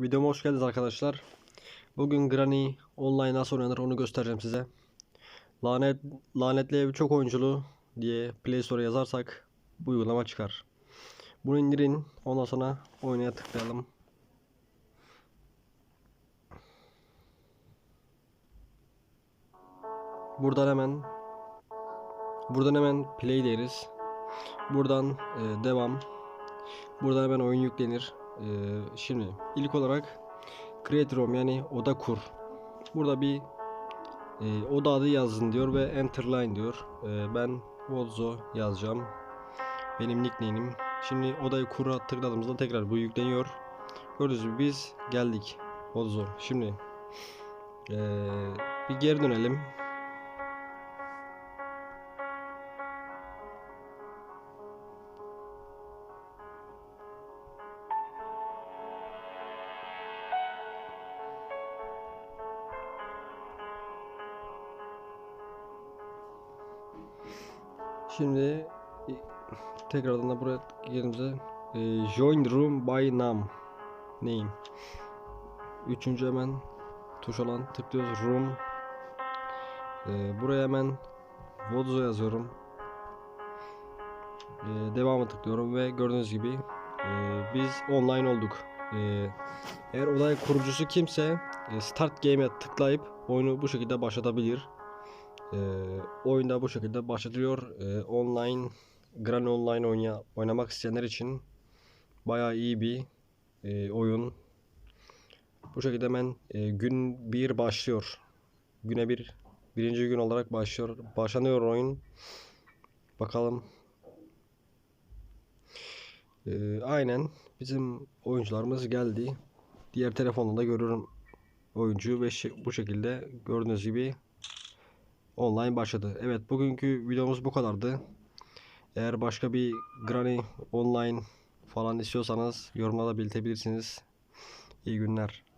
Videoma hoş geldiniz arkadaşlar. Bugün Granny online nasıl oynanır onu göstereceğim size. Lanet lanetli ev çok oyunculu diye Play Store'a yazarsak bu uygulama çıkar. Bunu indirin. Ondan sonra oynaya tıklayalım. Buradan hemen buradan hemen play deriz. Buradan e, devam. Buradan hemen oyun yüklenir. Ee, şimdi ilk olarak create room yani oda kur. Burada bir e, oda adı yazın diyor ve enter line diyor. Ee, ben Wolzo yazacağım. Benim nickname'im. Şimdi odayı kura tıkladığımızda tekrar bu yükleniyor. Gördüğünüz gibi biz geldik. Wolzo. Şimdi ee, bir geri dönelim. Şimdi e, tekrardan da buraya yerimize e, join room by name name. Üçüncü hemen tuş olan tıklıyoruz room. E, buraya hemen Vodzo yazıyorum. E, devamı tıklıyorum ve gördüğünüz gibi e, biz online olduk. E, eğer olay kurucusu kimse e, start game'e tıklayıp oyunu bu şekilde başlatabilir. Ee, oyunda bu şekilde başlatıyor. Ee, online Gran Online oyna, oynamak isteyenler için bayağı iyi bir e, oyun. Bu şekilde hemen e, gün 1 başlıyor. Güne bir birinci gün olarak başlıyor. Başlanıyor oyun. Bakalım. Ee, aynen bizim oyuncularımız geldi. Diğer telefonda da görüyorum oyuncuyu ve bu şekilde gördüğünüz gibi online başladı. Evet bugünkü videomuz bu kadardı. Eğer başka bir Granny online falan istiyorsanız yorumlarda belirtebilirsiniz. İyi günler.